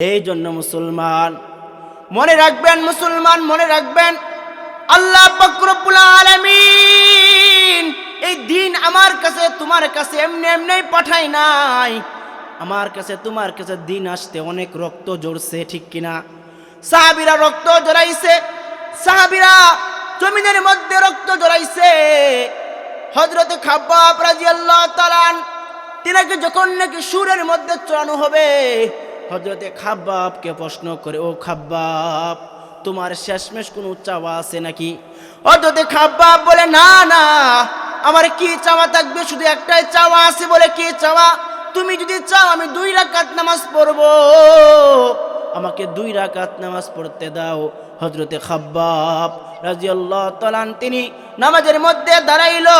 এই জন্য মুসলমান, মনে রাখবেন মুসলমান, মনে রাখবেন আল্লাহ এই দিন আমার কাছে, তোমার কাছে এমনি এমনি পাঠাই নাই। আমার কাছে, তোমার কাছে দিন আসতে অনেক রক্ত জড়ছে ঠিক কিনা? সাহাবিরা রক্ত জড়াইছে সাহাবিরা জমিনের মধ্যে রক্ত জড়াইছে হজরত খাব্বাব রাজিয়াল্লাহ তালান তিনাকে যখন নাকি সুরের মধ্যে চড়ানো হবে হজরতে খাব্বাবকে প্রশ্ন করে, ও খাব্বাব, তোমার শেষমেশ কোনো চাওয়া আছে নাকি? হজরতে খাব্বাব বলে, না না, আমার কি চাওয়া থাকবে? শুধু একটাই চাওয়া আছে বলে কি চাওয়া? তুমি যদি চাও, আমি দুই রাকাত নামাজ পড়ব। আমাকে দুই রাকাত নামাজ পড়তে দাও। হজরতে খাব্বাব রাজিয়াল্লাহ তালান তিনি নামাজের মধ্যে দাঁড়াইলো।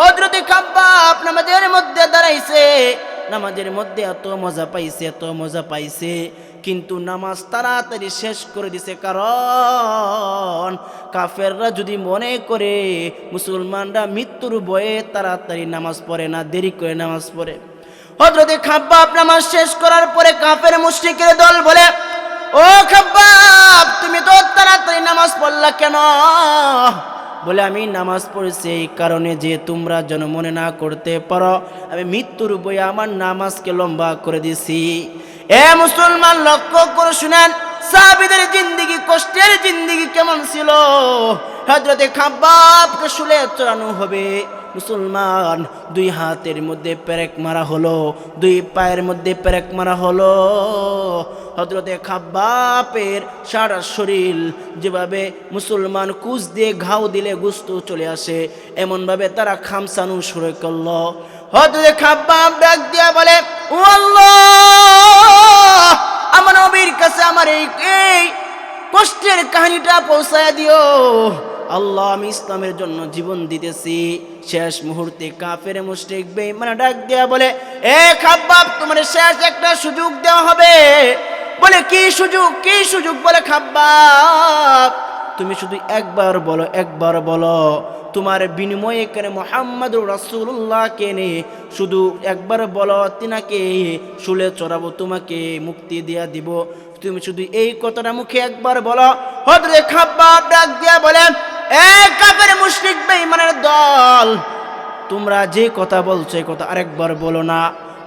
হজরতে খাব্বাব নামাজের মধ্যে দাঁড়াইছে। নামাজের মধ্যে এত মজা পাইছে, এত মজা পাইছে। কিন্তু নামাজ তাড়াতাড়ি শেষ করে দিছে কারণ কাফেররা যদি মনে করে মুসলমানরা মৃত্যুর বয়ে তাড়াতাড়ি নামাজ পড়ে না, দেরি করে নামাজ পড়ে। হজরতে খাব্বাব নামাজ শেষ করার পরে কাফের মুশরিকের দল বলে, ও খাব্বাব, তুমি তো তাড়াতাড়ি নামাজ পড়লা কেন? বলে, আমি নামাজ পড়েছি এই কারণে যে তোমরা যেন মনে না করতে পারো, আমি মৃত্যুর বই আমার নামাজকে লম্বা করে দিছি এ মুসলমান, লক্ষ্য করে শুনেন, সাহাবিদের জিন্দিগি, কষ্টের জিন্দিগি কেমন ছিল। হজরতে খাবাবকে শুলে চড়ানো হবে। মুসলমান, দুই হাতের মধ্যে পেরেক মারা হলো, দুই পায়ের মধ্যে পেরেক মারা হলো। হজরতে খাব্বাপের সারা শরীর যেভাবে মুসলমান কুচ দিয়ে ঘাও দিলে গুস্ত চলে আসে, এমনভাবে তারা খামসানু শুরু করল। হজরতে খাব্বাব ডাক দিয়া বলে আল্লাহ, আমার নবীর কাছে আমার এই এই কষ্টের কাহিনীটা পৌঁছায় দিও। আল্লাহ, আমি ইসলামের জন্য জীবন দিতেছি। শেষ মুহূর্তে কাফের মুশরিক বেঈমানা ডাক দেয়া বলে, এ খাব্বাব, তোমার শেষ একটা সুযোগ দেওয়া হবে। বলে, কি সুযোগ কি সুযোগ? বলে, খাব্বাব, তুমি শুধু একবার বলো একবার বলো, তোমার বিনিময়ে এখানে মোহাম্মদ রাসুল্লাহ কেনে শুধু একবার বলো, তিনাকে শুলে চড়াবো, তোমাকে মুক্তি দিয়া দিব। তুমি শুধু এই কথাটা মুখে একবার বলো। হদরে খাব্বাব ডাক দিয়া বলেন এ কাফের মুশরিক বেঈমানের দল। তোমরা যে কথা বলছো, এই কথা আরেকবার বলো না।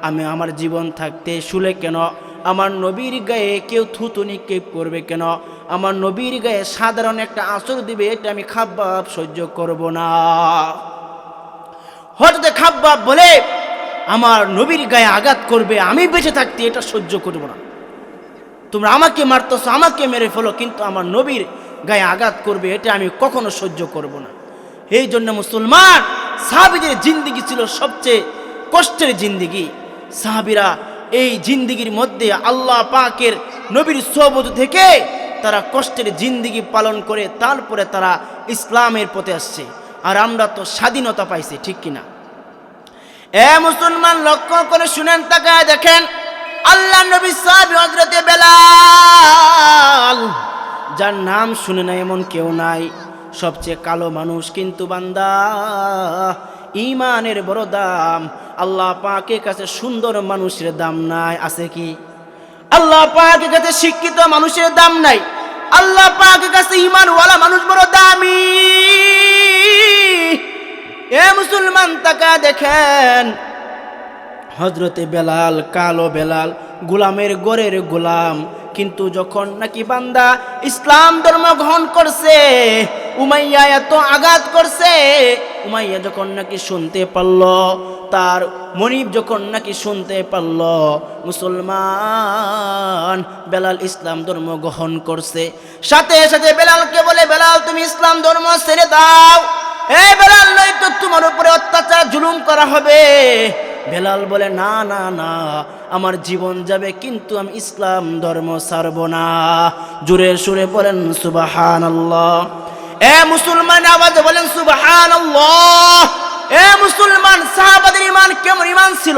আমি আমার জীবন থাকতে শুলে কেন? আমার নবীর গায়ে কেউ থুতু নিক্ষেপ করবে কেন? আমার নবীর গায়ে সাধারণ একটা আঁচড় দিবে, এটা আমি খাব্বাব সহ্য করব না। হঠাৎ খাব্বাব বলে, আমার নবীর গায়ে আঘাত করবে, আমি বেঁচে থাকতে এটা সহ্য করব না। তোমরা আমাকে মারতেছো, আমাকে মেরে ফেলো, কিন্তু আমার নবীর গায়ে আঘাত করবে, এটা আমি কখনো সহ্য করব না। এই জন্য মুসলমান সাহাবিদের জিন্দিগি ছিল সবচেয়ে কষ্টের জিন্দিগি। সাহাবিরা এই জিন্দিগির মধ্যে আল্লাহ পাকের নবীর সোবত থেকে তারা কষ্টের জিন্দিগি পালন করে তারপরে তারা ইসলামের পথে আসছে। আর আমরা তো স্বাধীনতা পাইছি, ঠিক কিনা? এ মুসলমান লক্ষ্য করে শুনেন, তাকায় দেখেন আল্লাহ নবী সাহাবি হজরতে বেলাল, যার নাম শুনে না এমন কেউ নাই। সবচেয়ে কালো মানুষ কিন্তু বান্দা। ইমানের বড় দাম। আল্লাহ পাকের কাছে সুন্দর মানুষের দাম নাই, আছে কি? আল্লাহ পাকের কাছে শিক্ষিত মানুষের দাম নাই। আল্লাহ পাকের কাছে ইমানওয়ালা মানুষ বড় দামি। এ মুসলমান তাকা দেখেন। হজরতে বেলাল, কালো বেলাল, গোলামের গোরের গোলাম। কিন্তু যখন নাকি বান্দা ইসলাম ধর্ম গ্রহণ করছে উমাইয়া এত আঘাত করছে। উমাইয়া যখন নাকি শুনতে পারল, তার মনিব যখন নাকি শুনতে পারল, মুসলমান বেলাল ইসলাম ধর্ম গ্রহণ করছে। সাথে সাথে বেলালকে বলে, বেলাল, তুমি ইসলাম ধর্ম ছেড়ে দাও। এই বেলাল, নয় তো তোমার উপরে অত্যাচার, জুলুম করা হবে। বেলাল বলে, না না না, আমার জীবন যাবে, কিন্তু আমি ইসলাম ধর্ম ছাড়ব না। জুড়ে সুরে বলেন সুবাহান এ মুসলমান আওয়াজে বলেন সুবাহান এ মুসলমান সাহাবাদের ইমান কেমন ইমান ছিল?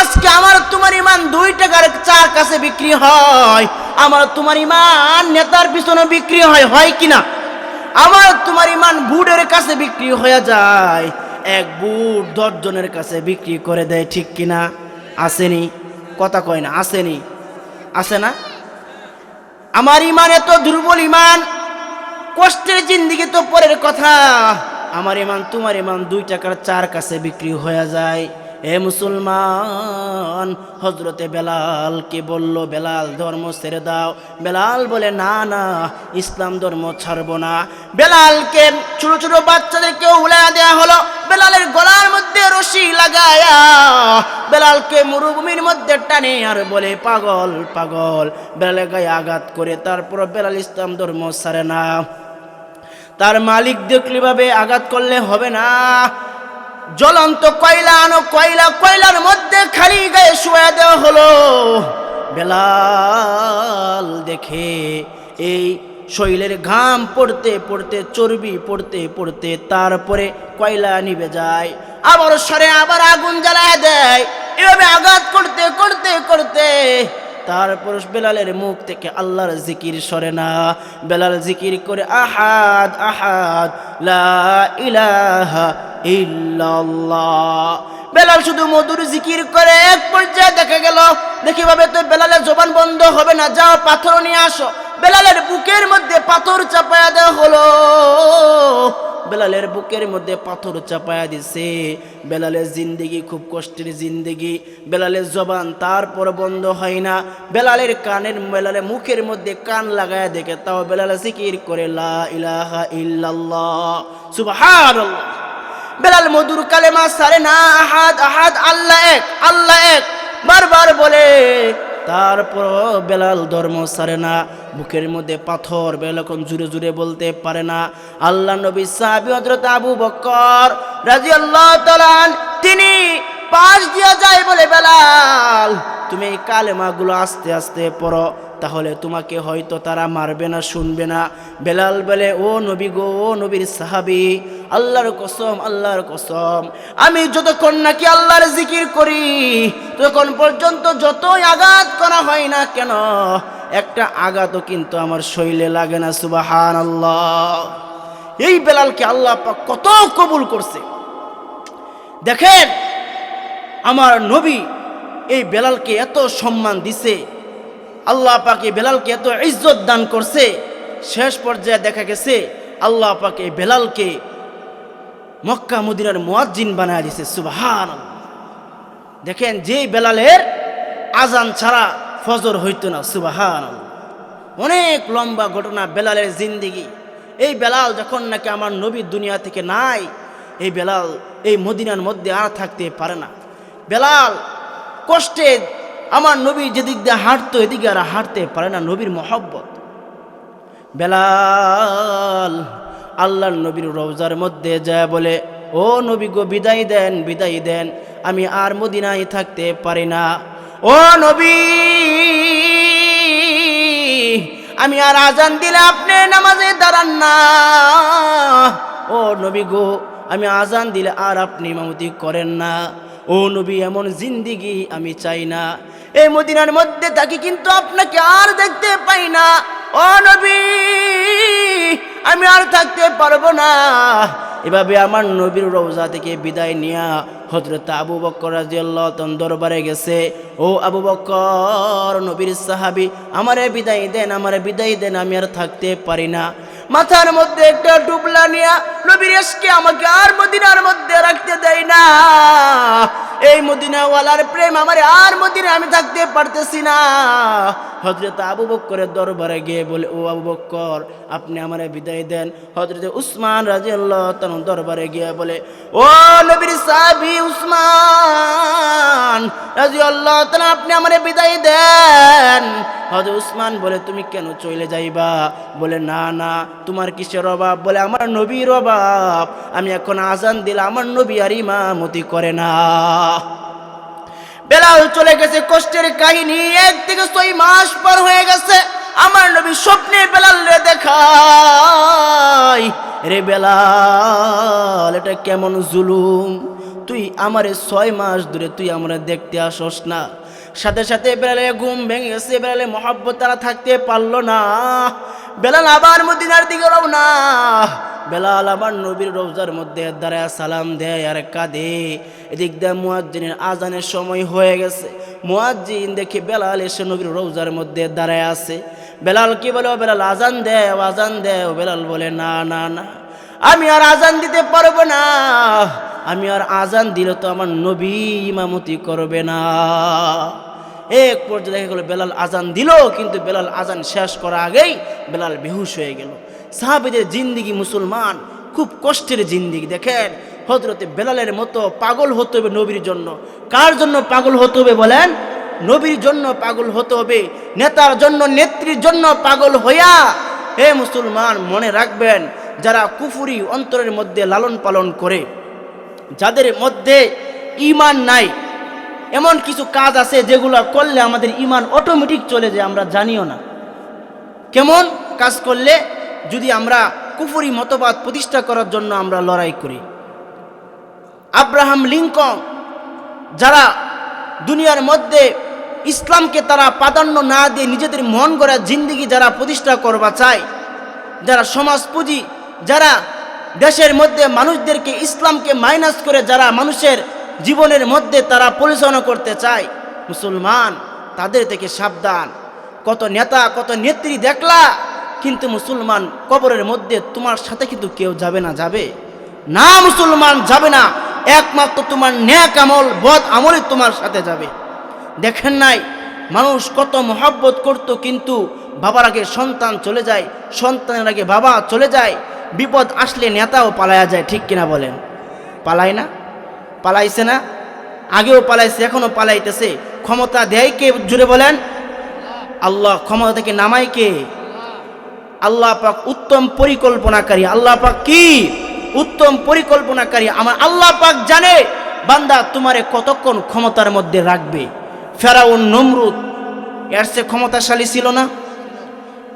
আজকে আমার তোমার ইমান দুই টাকার চার কাছে বিক্রি হয়। আমার তোমার ইমান নেতার পিছনে বিক্রি হয় হয় কিনা? আমার তোমার ইমান বুড়ের কাছে বিক্রি হয়ে যায়। এক বুট দশজনের কাছে বিক্রি করে দেয়, ঠিক কিনা? আসেনি। কথা কয় না, আসেনি। আসে না? আমার ইমান এত দুর্বল ইমান কষ্টের জিন্দিগি তো পরের কথা। আমার ইমান, তোমার ইমান দুই টাকার চার কাছে বিক্রি হয়ে যায়। এ মুসলমান হজরতে বেলাল কে বলল, বেলাল, ধর্ম ছেড়ে দাও। বেলাল বলে, না না, ইসলাম ধর্ম ছাড়বো না। বেলালকে ছোট ছোট বাচ্চাদেরকে উলা দেয়া হলো। বেলালের গলার মধ্যে রশি লাগায়া বেলালকে মরুভূমির মধ্যে টানে আর বলে, পাগল পাগল। বেলালের গায়ে আঘাত করে তারপর বেলাল ইসলাম ধর্ম ছাড়ে না। তার মালিক দেখলে ভাবে আঘাত করলে হবে না। জ্বলন্ত কয়লা আনো কয়লা, কয়লার মধ্যে খালি গায়ে শুয়ে দেওয়া হলো। বেলাল দেখে এই শৈলের ঘাম পড়তে পড়তে, চর্বি পড়তে পড়তে তারপরে কয়লা নিবে যায়, আবার সরে আবার আগুন জ্বালায় দেয়। এভাবে আঘাত করতে করতে করতে তারপর বেলালের মুখ থেকে আল্লাহর জিকির সরে না। বেলাল জিকির করে, আহাদ আহাদ, লা ইলাহা বেলাল শুধু মধুর জিকির করে, এক পর্যায়ে দেখা গেল, দেখি ভাবে তো বেলালের জবান বন্ধ হবে না, যাও পাথর নিয়ে আসো। বেলালের বুকের মধ্যে পাথর চাপায়া দেওয়া হলো। বেলালের বুকের মধ্যে পাথর চাপায়া দিছে। বেলালের জিন্দেগি খুব কষ্টের জিন্দেগি। বেলালের জবান তারপর বন্ধ হয় না। বেলালের কানের, বেলালের মুখের মধ্যে কান লাগায়া দেখে তাও বেলালে জিকির করে, লা ইলাহা ইল্লাল্লাহ, সুবহানাল্লাহ। বেলাল মধুর কালেমা সারে না, আহাদ আহাদ, আল্লাহ এক আল্লাহ এক। বারবার বলে তারপর বেলাল ধর্ম সারে না। বুকের মধ্যে পাথর বেলকন জুড়ে জুড়ে বলতে পারে না। আল্লাহ নবী সাহাবি হজরত আবু বক্কর রাজি আল্লাহ তিনি পাশ দিয়ে যায় বলে, বেলাল, তুমি এই কালেমাগুলো আস্তে আস্তে পড়ো। তাহলে তোমাকে হয়তো তারা মারবে না, শুনবে না। বেলাল বলে, ও নবী গো, ও নবীর সাহাবি, আল্লাহর কসম আল্লাহর কসম। আমি যতক্ষণ নাকি আল্লাহর জিকির করি, ততক্ষণ পর্যন্ত যতই আঘাত করা হয় না কেন, একটা আঘাতও কিন্তু আমার শৈলে লাগে না সুবাহান আল্লাহ এই বেলালকে আল্লাহ কত কবুল করছে। দেখেন, আমার নবী এই বেলালকে এত সম্মান দিছে। আল্লাহ পাকে বেলালকে এত ইজ্জত দান করছে। শেষ পর্যায়ে দেখা গেছে, আল্লাহ পাকে বেলালকে মক্কা মদিনার মুয়াজ্জিন বানায় দিছে সুবহান দেখেন যে বেলালের আজান ছাড়া ফজর হইতো না সুবাহান অনেক লম্বা ঘটনা, বেলালের জিন্দিগি। এই বেলাল যখন নাকি আমার নবী দুনিয়া থেকে নাই, এই বেলাল এই মদিনার মধ্যে আর থাকতে পারে না। বেলাল কষ্টে আমার নবী যেদিক দিয়ে হাঁটতো, এদিকে আর হাঁটতে পারে না নবীর মহব্বত। বেলাল আল্লাহর নবীর রওজার মধ্যে যায় বলে, ও নবী গো, বিদায় দেন বিদায় দেন। আমি আর মদিনায় থাকতে পারি না। ও নবী, আমি আর আজান দিলে আপনি নামাজে দাঁড়ান না। ও নবী গো, আমি আজান দিলে আর আপনি মামতি করেন না। ও নবী, এমন জিন্দিগি আমি চাই না। এই মদিনার মধ্যে থাকি কিন্তু আপনাকে আর দেখতে পাই না। অনবী আমি আর থাকতে পারব না। এভাবে আমার নবীর রওজা থেকে বিদায় নিয়া হজরত আবু বক্কর রাজিয়াল্লাহ দরবারে গেছে। ও আবু বক্কর নবীর সাহাবি, আমারে বিদায় দেন, আমারে বিদায় দেন, আমি আর থাকতে পারি না। মাথার মধ্যে একটা ডুবলা নিয়া নবীর এসকে আমাকে আর মদিনার মধ্যে রাখতে দেয় না। এই মদিনাওয়ালার প্রেম আমার আর মদিনা আমি থাকতে পারতেছি না। হজরত আবু বক্করের দরবারে গিয়ে বলে, ও আবু বক্কর আপনি আমারে বিদায় দেন। হজরত উসমান রাজি আল্লাহ দরবারে গিয়ে বলে, ও নবীর সাহাবি উসমান রাজি আল্লাহ আপনি আমারে বিদায় দেন। হজরত উসমান বলে, তুমি কেন চলে যাইবা? বলে, না না, তোমার কিসের অভাব? বলে, আমার নবীর অভাব। আমি এখন আজান দিলে আমার নবী আর ইমামতি করে না। বেলাল চলে গেছে, কষ্টের কাহিনী, এক থেকে ছয় মাস পর হয়ে গেছে। আমার নবী স্বপ্নে বেলাল রে দেখাই রে বেলাল, এটা কেমন জুলুম? তুই আমারে ছয় মাস ধরে তুই আমরা দেখতে আসস না। সাথে সাথে বেলালে ঘুম ভেঙে গেছে বেলালে মহাব্বত তারা থাকতে পারল না। বেলাল আবার মদিনার দিকে রওনা। বেলাল আবার নবীর রোজার মধ্যে দাঁড়ায় সালাম দেয় আর কাঁদে। এদিক দিয়ে মুয়াজ্জিনের আজানের সময় হয়ে গেছে। মুয়াজ্জিন দেখে বেলাল এসে নবীর রোজার মধ্যে দাঁড়ায় আছে। বেলাল কি বলে, "ও বেলাল, আজান দে আজান দে। ও বেলাল বলে, না না না, আমি আর আজান দিতে পারব না। আমি আর আজান দিলে তো আমার নবী ইমামতি করবে না। এক পর্যায়ে দেখা গেল, বেলাল আজান দিল, কিন্তু বেলাল আজান শেষ করার আগেই বেলাল বেহুশ হয়ে গেল। সাহাবিদের জিন্দিগি মুসলমান, খুব কষ্টের জিন্দিগি। দেখেন হজরতে বেলালের মতো পাগল হতে হবে নবীর জন্য। কার জন্য পাগল হতে হবে বলেন? নবীর জন্য পাগল হতে হবে, নেতার জন্য, নেত্রীর জন্য পাগল হইয়া, হে মুসলমান, মনে রাখবেন, যারা কুফুরি অন্তরের মধ্যে লালন পালন করে, যাদের মধ্যে ইমান নাই, এমন কিছু কাজ আছে যেগুলো করলে আমাদের ইমান অটোমেটিক চলে যায়, আমরা জানিও না। কেমন কাজ করলে যদি আমরা কুফুরি মতবাদ প্রতিষ্ঠা করার জন্য আমরা লড়াই করি? আব্রাহাম লিঙ্কন, যারা দুনিয়ার মধ্যে ইসলামকে তারা প্রাধান্য না দিয়ে নিজেদের মন গড়া জিন্দিগি যারা প্রতিষ্ঠা করবা চায়, যারা সমাজ পুঁজি যারা দেশের মধ্যে মানুষদেরকে ইসলামকে মাইনাস করে যারা মানুষের জীবনের মধ্যে তারা পরিচালনা করতে চায়, মুসলমান তাদের থেকে সাবধান। কত নেতা, কত নেত্রী দেখলা, কিন্তু মুসলমান কবরের মধ্যে তোমার সাথে কিন্তু কেউ যাবে না যাবে? না মুসলমান যাবে না, একমাত্র তোমার ন্যাক আমল, বদ আমলই তোমার সাথে যাবে। দেখেন নাই? মানুষ কত মহাব্বত করত, কিন্তু বাবার আগে সন্তান চলে যায়, সন্তানের আগে বাবা চলে যায়, বিপদ আসলে নেতাও পালায়া যায়, ঠিক কিনা বলেন? পালায় না? পালাইছে না? আগেও পালাইছে এখনও পালাইতেছে। ক্ষমতা দেয় কে জুড়ে বলেন? আল্লাহ, ক্ষমতা থেকে নামায় কে? আল্লাহ পাক উত্তম পরিকল্পনাকারী। আল্লাহ পাক কি? উত্তম পরিকল্পনাকারী। আমার আল্লাহ পাক জানে। বান্দা তোমারে কতক্ষণ ক্ষমতার মধ্যে রাখবে? ফেরাউন নমরুদ, এর সে ক্ষমতাশালী ছিল না।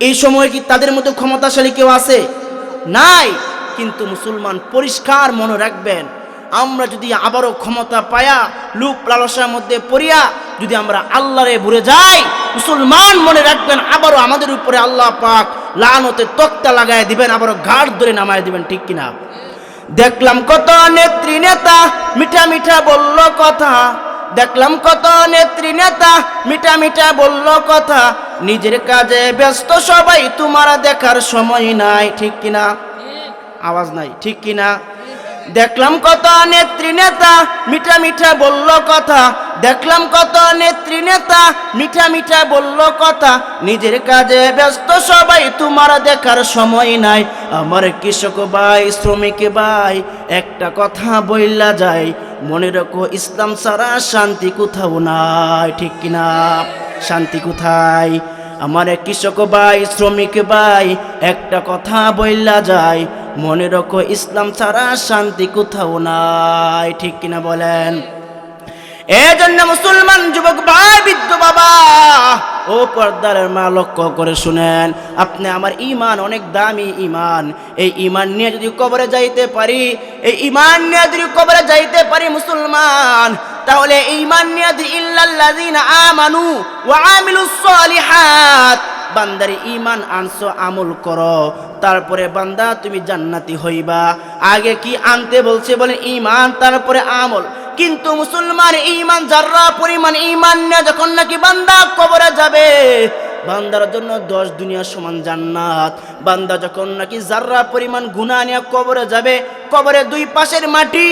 এই সময় কি তাদের মতো ক্ষমতাশালী কেউ আছে? নাই। কিন্তু মুসলমান পরিষ্কার মনে রাখবেন, আমরা যদি আবারও ক্ষমতা পায়া, লুপ লালসার মধ্যে পড়িয়া, যদি আমরা আল্লাহরে ভুলে যাই, মুসলমান মনে রাখবেন আবারও আমাদের উপরে আল্লাহ পাক লানতে তক্তা লাগায় দিবেন, আবারও ঘাট ধরে নামায় দিবেন, ঠিক কিনা? দেখলাম কত নেত্রী নেতা, মিঠা মিঠা বলল কথা। দেখলাম কত নেত্রী নেতা মিঠা মিঠা বলল কথা। নিজের কাজে ব্যস্ত সবাই, তোমার দেখার সময় নাই, ঠিক কিনা? আওয়াজ নাই, ঠিক কিনা? দেখলাম কত নেত্রী নেতা মিঠা মিঠা বলল কথা। দেখলাম কত নেত্রী নেতা মিঠা মিঠা বলল কথা। নিজের কাজে ব্যস্ত সবাই, তোমার দেখার সময় নাই। আমার কৃষক ভাই, শ্রমিক ভাই, একটা কথা বইলা যায়। মনে রাখো, ইসলাম ছাড়া শান্তি কোথাও নাই, ঠিক কিনা? শান্তি কোথায়? আমার এক কৃষক ভাই, শ্রমিক ভাই, একটা কথা বললা যায়, মনে রাখো, ইসলাম ছাড়া শান্তি কোথাও নাই, ঠিক কিনা বলেন? এজন্য মুসলমান যুবক ভাই, বৃদ্ধ বাবা ও পর্দার মা, লক্ষ্য করে শুনেন, আপনি আমার ইমান অনেক দামি ইমান এই ইমান নিয়ে যদি কবরে যাইতে পারি, এই ইমান নিয়ে যদি কবরে যাইতে পারি মুসলমান, তাহলে ইমান নিয়ে ইল্লাল্লাযিনা আমানু ওয়া আমিলুস সলিহাত, বান্দার ইমান আনছো, আমল করো। তারপরে বান্দা, তুমি জান্নাতি হইবা। আগে কি আনতে বলছে বলে ইমান তারপরে আমল। কিন্তু মুসলমান ইমান যার্রা পরিমাণ ইমান নিয়ে, যখন নাকি বান্দা কবরে যাবে, বান্দার জন্য দশ দুনিয়া সমান জান্নাত। বান্দা যখন নাকি যার্রা পরিমাণ গুণা নিয়ে কবরে যাবে, কবরে দুই পাশের মাটি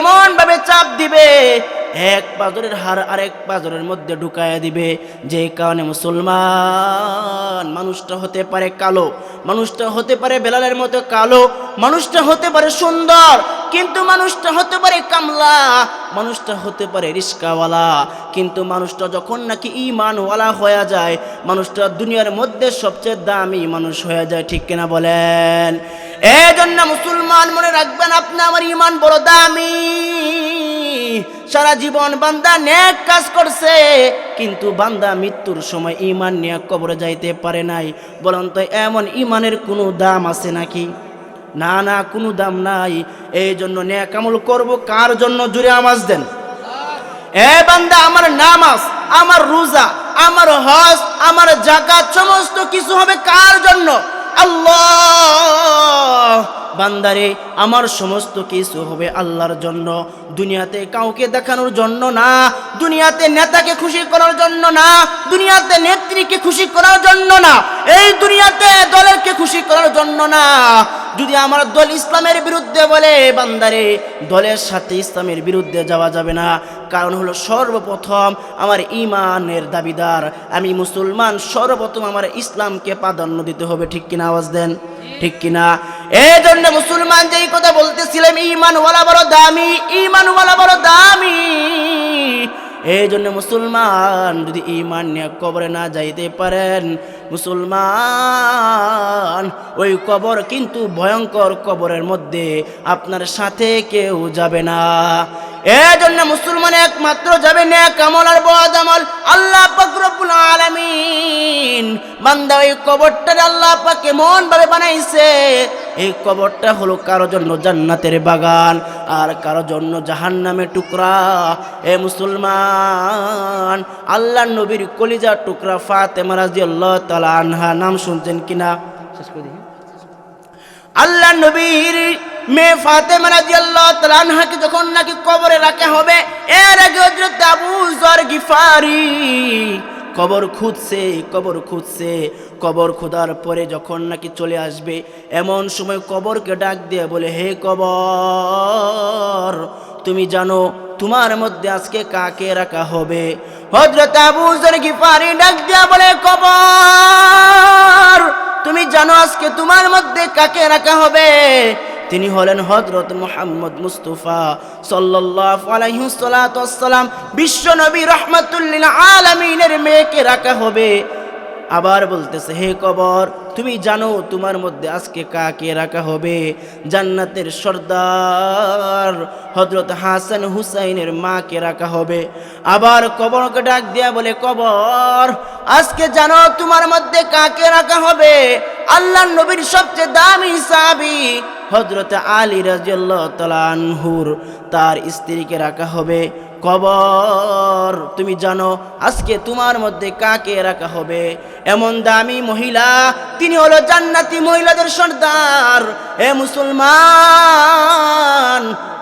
এমন ভাবে চাপ দিবে, এক পাজরের হার আরেক পাজরের মধ্যে ঢুকায়া দিবে। যে কারণে মুসলমান, মানুষটা হতে পারে কালো, মানুষটা হতে পারে বেলালের মতো কালো, মানুষটা হতে পারে সুন্দর কিন্তু মানুষটা হতে পারে কামলা, মানুষটা হতে পারে রিস্কাওয়ালা। কিন্তু মানুষটা যখন নাকি ইমানওয়ালা হয়ে যায়, মানুষটা দুনিয়ার মধ্যে সবচেয়ে দামি মানুষ হয়ে যায়, ঠিক কিনা বলেন? এই জন্য মুসলমান মনে রাখবেন, আপনি আমার ইমান বড় দামি। সারা জীবন বান্দা নেক কাজ করছে, কিন্তু বান্দা মৃত্যুর সময় ইমান নিয়ে কবরে যাইতে পারে নাই। বলুন তো, এমন ইমানের কোনো দাম আছে নাকি? না না, কোনো দাম নাই। এই জন্য ন্যাকামল করব। কার জন্য? জুড়ে আমাজ দেন। এ বান্দা, আমার নামাজ, আমার রোজা, আমার হজ, আমার জাকাত সমস্ত কিছু হবে কার জন্য? আল্লাহ! বান্দারে, আমার সমস্ত কিছু হবে আল্লাহর জন্য। দুনিয়াতে কাউকে দেখানোর জন্য না, দুনিয়াতে নেতাকে খুশি করার জন্য না, দুনিয়াতে নেত্রীকে খুশি করার জন্য না, এই দুনিয়াতে দলেরকে খুশি করার জন্য না। যদি আমার দল ইসলামের বিরুদ্ধে বলে, বান্দারে, দলের সাথে ইসলামের বিরুদ্ধে যাওয়া যাবে না। কারণ হলো সর্বপ্রথম আমার ইমানের দাবিদার। আমি মুসলমান, সর্বপ্রথম আমার ইসলামকে প্রাধান্য দিতে হবে, ঠিক কিনা আওয়াজ দেন? ঠিক কিনা? এই জন্য মুসলমান যেই কথা বলতেছিলাম ইমান ওয়ালা বড় দামি ইমান ওয়ালা বড় দামি। এই জন্য মুসলমান যদি ইমান নিয়ে কবরে না যাইতে পারেন, মুসলমান, ওই কবর কিন্তু ভয়ঙ্কর কবরের মধ্যে আপনার সাথে কেউ যাবে না। এই জন্য মুসলমান একমাত্র যাবে না কামল আর বদ আমল। আল্লাহ পাক রব্বুল আলামিন, বান্দা ওই কবরটা আল্লাহ পাক কেমন ভাবে বানাইছে এই কবরটা হলো কারও জন্য জান্নাতের বাগান আর কারও জন্য জাহান্নামের টুকরা। এ মুসলমান আল্লাহ নবীর কলিজার টুকরা ফাতেমা রাদিয়াল্লাহু তাআলা আনহা নাম শুনছেন কিনা শেষ করে আল্লাহ নবীর মেয়ে ফাতেমা রাদিয়াল্লাহু তাআলা আনহাকে যখন নাকি কবরে রাখা হবে এর আগে হযরত আবু যর গিফারি কবর খুঁজছে কবর খুঁজছে। কবর খোদার পরে যখন নাকি চলে আসবে, এমন সময় কবরকে ডাক দিয়ে বলে, হে কবর, তুমি জানো তোমার মধ্যে আজকে কাকে রাখা হবে? হজরত আবু যর গিফারি ডাক দিয়া বলে, কবর, তুমি জানো আজকে তোমার মধ্যে কাকে রাখা হবে? তিনি হলেন হজরত মোহাম্মদ মুস্তফা সাল্লাম বিশ্ব নবী রহমাতুল্লিল আলামিনের মেয়েকে রাখা হবে। আবার বলতেছে, হে কবর, তুমি জানো তোমার মধ্যে আজকে কাকে রাখা হবে? জান্নাতের সর্দার হজরত হাসান হুসাইনের মাকে রাখা হবে। আবার কবরকে ডাক দিয়া বলে, কবর, আজকে জানো তোমার মধ্যে কাকে রাখা হবে? আল্লাহ নবীর সবচেয়ে দামি সাবি হজরত আলী রাজিয়াল্লাহ তার স্ত্রীকে রাখা হবে কবর। তুমি জানো আজকে তোমার মধ্যে কাকে রাখা হবে? এমন দামি মহিলা, তিনি হলো জান্নাতি মহিলাদের সর্দার। এ মুসলমান,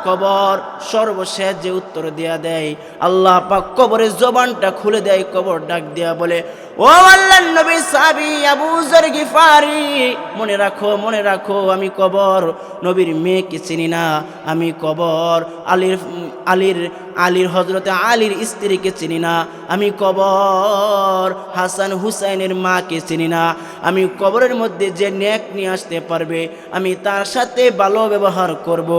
কবর সর্বশেষ যে উত্তর দেয়া দেয়, আল্লাহ পাক কবরের জবানটা খুলে দেয়, কবর ডাক দেয়া বলে, ও আল্লাহ নবী সাবি আবু গিফারি, মনে রাখো মনে রাখো, আমি কবর, নবীর মেয়েকে চিনি না, আমি কবর, আলীর আলীর আলীর হজরতে আলীর স্ত্রীকে চিনি না, আমি কবর, হাসান হুসাইনের মাকে চিনি না। আমি কবরের মধ্যে যে ন্যাক নিয়ে আসতে পারবে, আমি তার সাথে ভালো ব্যবহার করব।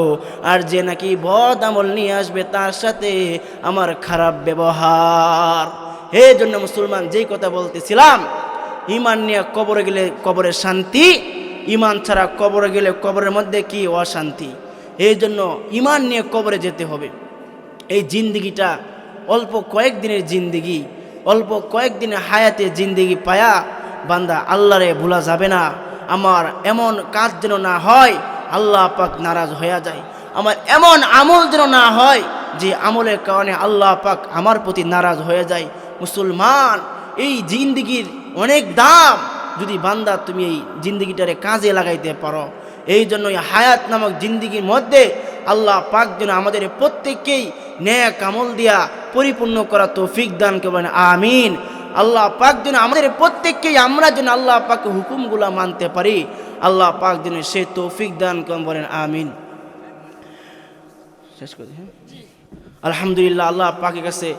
আর যে নাকি বদ আমল নিয়ে আসবে, তার সাথে আমার খারাপ ব্যবহার। হে জন্য মুসলমান, যেই কথা বলতেছিলাম ইমান নিয়ে কবরে গেলে কবরের শান্তি ইমান ছাড়া কবরে গেলে কবরের মধ্যে কি অশান্তি? এই জন্য ইমান নিয়ে কবরে যেতে হবে। এই জিন্দিগিটা অল্প কয়েকদিনের জিন্দিগি অল্প কয়েকদিনে হায়াতে জিন্দিগি পায়া বান্দা আল্লাহরে ভোলা যাবে না। আমার এমন কাজ যেন না হয়, আল্লাহ পাক নারাজ হয়ে যায়। আমার এমন আমল যেন না হয়, যে আমলের কারণে আল্লাহ পাক আমার প্রতি নারাজ হয়ে যায়। মুসলমান, এই জিন্দিগির অনেক দাম যদি বান্দা তুমি এই জিন্দিগিটারে কাজে লাগাইতে পারো। এই জন্য এই হায়াত নামক জিন্দিগির মধ্যে আল্লাহ পাক যেন আমাদের প্রত্যেককেই ন্যায় কামল দিয়া পরিপূর্ণ করা তৌফিক দান করবেন আমিন। আল্লাহ পাক যেন আমাদের প্রত্যেককেই আমরা যেন আল্লাহ পাক হুকুমগুলা মানতে পারি, আল্লাহ পাক যেন সে তৌফিক দান করেন বলেন, আমিন। শেষ করি হ্যাঁ? আলহামদুলিল্লাহ, আল্লাহ পাকের কাছে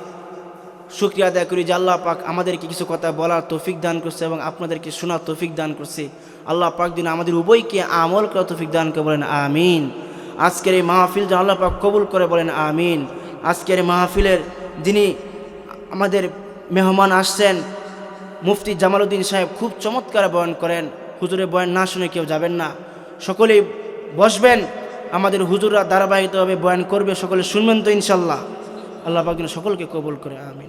শুক্রিয়া আদায় করি যে আল্লাহ পাক আমাদেরকে কিছু কথা বলার তৌফিক দান করছে এবং আপনাদেরকে শোনার তৌফিক দান করছে। আল্লাহ পাক দিন আমাদের উভয়কে আমল করা তৌফিক দান বলেন, আমিন। আজকের এই মাহফিল যেন আল্লাহ পাক কবুল করে বলেন, আমিন। আজকের মাহফিলের যিনি আমাদের মেহমান আসছেন, মুফতি জামালউদ্দিন সাহেব খুব চমৎকার বয়ান করেন। হুজুরের বয়ান না শুনে কেউ যাবেন না। সকলেই বসবেন, আমাদের হুজুররা ধারাবাহিকভাবে বয়ান করবে, সকলে শুনবেন তো ইনশাল্লাহ। আল্লাহ পাক সকলকে কবুল করে, আমিন।